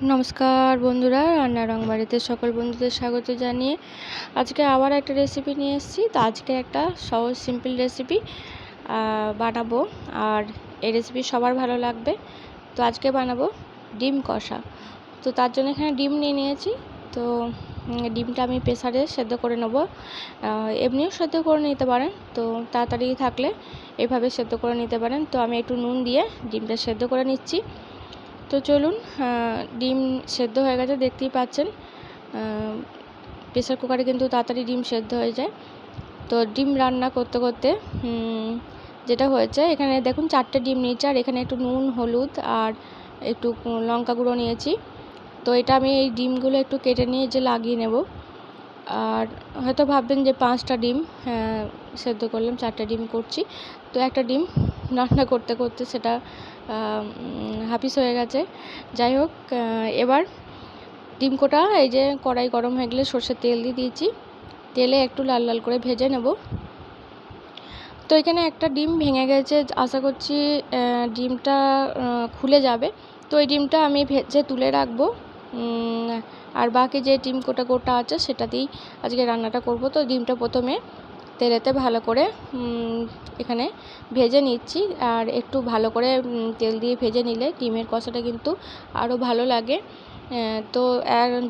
নমস্কার বন্ধুরা, রান্না রং বাড়িতে সকল বন্ধুদের স্বাগত জানিয়ে আজকে আবার একটা রেসিপি নিয়ে এসেছি। তো আজকে একটা সহজ সিম্পল রেসিপি বানাবো। আর এই রেসিপি সবার ভালো লাগবে। তো আজকে বানাবো ডিম কষা। তো তার জন্য এখানে ডিম নিয়ে নিয়েছি। তো ডিমটা আমি প্রেসারে সেদ্ধ করে নেব। এমনিও সেদ্ধ করে নিতে পারেন। তো তাড়াতাড়ি থাকলে এভাবে সেদ্ধ করে নিতে পারেন। তো আমি একটু নুন দিয়ে ডিমটা সেদ্ধ করে নিচ্ছি। তো চলুন ডিম সেদ্ধ হয়ে গেছে, দেখতেই পাচ্ছেন। প্রেসার কুকারে কিন্তু তাড়াতাড়ি ডিম সেদ্ধ হয়ে যায়। তো ডিম রান্না করতে করতে যেটা হয়েছে, এখানে দেখুন চারটে ডিম নিয়েছি, আর এখানে একটু নুন, হলুদ, আর একটু লঙ্কা গুঁড়ো নিয়েছি। তো এটা আমি এই ডিমগুলো একটু কেটে নিয়ে যে লাগিয়ে নেব। আর হয়তো ভাববেন যে পাঁচটা ডিম সেদ্ধ করলাম, চারটে ডিম করছি। তো একটা ডিম রান্না করতে করতে সেটা হাফিস হয়ে গেছে। যাই হোক এবার ডিম কোটা, এই যে কড়াই গরম হয়ে গেলে সর্ষের তেল দিয়ে দিয়েছি। তেলে একটু লাল লাল করে ভেজে নেব। তো এখানে একটা ডিম ভেঙে গেছে। আশা করছি ডিমটা খুলে যাবে। তো এই ডিমটা আমি ভেজে তুলে রাখব। আর বাকি যে ডিম কোটা গোটা আছে সেটা দিয়েই আজকে রান্নাটা করব। তো ডিমটা প্রথমে তেলেতে ভালো করে এখানে ভেজে নিচ্ছি। আর একটু ভালো করে তেল দিয়ে ভেজে নিলে ডিমের কষাটা কিন্তু আরও ভালো লাগে। তো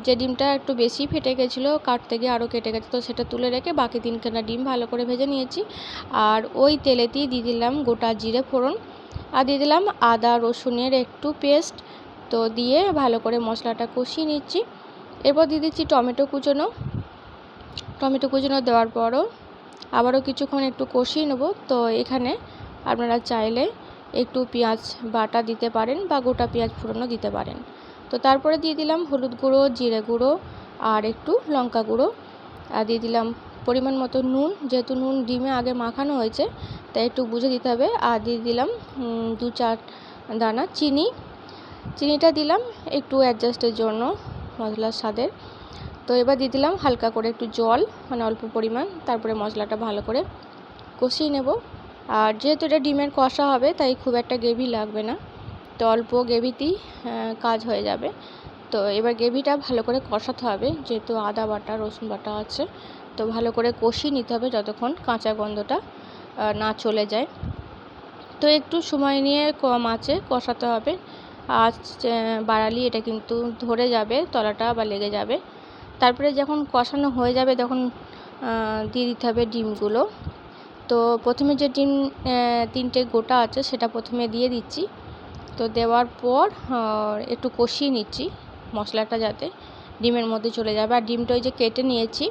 যে ডিমটা একটু বেশি ফেটে গেছিল কাটতে গিয়ে আরও কেটে গেছে, তো সেটা তুলে রেখে বাকি তিনখানা ডিম ভালো করে ভেজে নিয়েছি। আর ওই তেলেতেই দিয়ে দিলাম গোটা জিরে ফোড়ন। আর দিয়ে দিলাম আদা, রসুনের একটু পেস্ট। তো দিয়ে ভালো করে মশলাটা কষিয়ে নিচ্ছি। এরপর দিয়ে দিচ্ছি টমেটো কুচোনো। টমেটো কুচোনো দেওয়ার পরও আবারও কিছুক্ষণ একটু কষিয়ে নেব। তো এখানে আপনারা চাইলে একটু পেঁয়াজ বাটা দিতে পারেন বা গোটা পেঁয়াজ ফোড়নও দিতে পারেন। তো তারপরে দিয়ে দিলাম হলুদ গুঁড়ো, জিরে গুঁড়ো আর একটু লঙ্কা গুঁড়ো। আর দিয়ে দিলাম পরিমাণ মতো নুন, যেহেতু নুন ডিমে আগে মাখানো হয়েছে, তাই একটু বুঝে দিতে হবে। আর দিয়ে দিলাম দু চার দানা চিনি। চিনিটা দিলাম একটু অ্যাডজাস্টের জন্য মশলার স্বাদের। তো এবার দিয়ে দিলাম হালকা করে একটু জল মানে অল্প পরিমাণ। তারপরে মশলাটা ভালো করে কষিয়ে নেব। আর যেহেতু এটা ডিমের কষা হবে, তাই খুব একটা গ্রেভি লাগবে না। তো অল্প গ্রেভিতেই কাজ হয়ে যাবে। তো এবার গ্রেভিটা ভালো করে কষাতে হবে, যেহেতু আদা বাটা, রসুন বাটা আছে। তো ভালো করে কষিয়ে নিতে হবে যতক্ষণ কাঁচা গন্ধটা না চলে যায়। তো একটু সময় নিয়ে কম আছে, কষাতে হবে। আজ বাড়ালি এটা কিন্তু ধরে যাবে, তলাটা বা লেগে যাবে। তারপরে যখন কষানো হয়ে যাবে তখন দিয়ে দিতে হবে ডিমগুলো। তো প্রথমে যে ডিম তিনটে গোটা আছে সেটা প্রথমে দিয়ে দিচ্ছি। তো দেওয়ার পর একটু কষিয়ে নিচ্ছি মশলাটা যাতে ডিমের মধ্যে চলে যাবে। আর ডিমটা ওই যে কেটে নিয়েছি,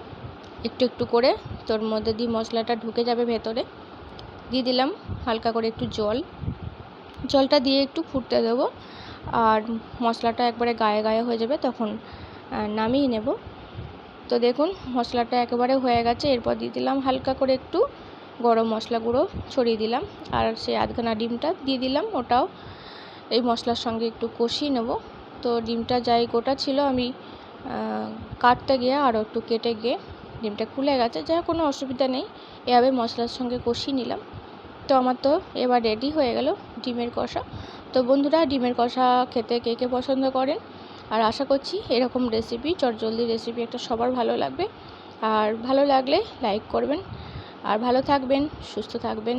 একটু একটু করে তোর মধ্যে দিয়ে মশলাটা ঢুকে যাবে ভেতরে। দিয়ে দিলাম হালকা করে একটু জল। জলটা দিয়ে একটু ফুটতে দেবো। আর মশলাটা একবারে গায়ে গায়ে হয়ে যাবে তখন নামিয়ে নেব। তো দেখুন, মশলাটা একেবারে হয়ে গেছে। এরপর দিয়ে দিলাম হালকা করে একটু গরম মশলা গুঁড়ো ছড়িয়ে দিলাম। আর সেই আধখানা ডিমটা দিয়ে দিলাম, ওটাও এই মশলার সঙ্গে একটু কষিয়ে নেব। তো ডিমটা যাই গোটা ছিল, আমি কাটতে গিয়ে আরও একটু কেটে গিয়ে ডিমটা খুলে গেছে। যা কোনো অসুবিধা নেই, এভাবে মশলার সঙ্গে কষিয়ে নিলাম। তো আমার তো এবার রেডি হয়ে গেল ডিমের কষা। তো বন্ধুরা, ডিমের কষা খেতে কে কে পছন্দ করেন? আর আশা করছি এরকম রেসিপি চটজলদি রেসিপি একটা সবার ভালো লাগবে। আর ভালো লাগলে লাইক করবেন। আর ভালো থাকবেন, সুস্থ থাকবেন।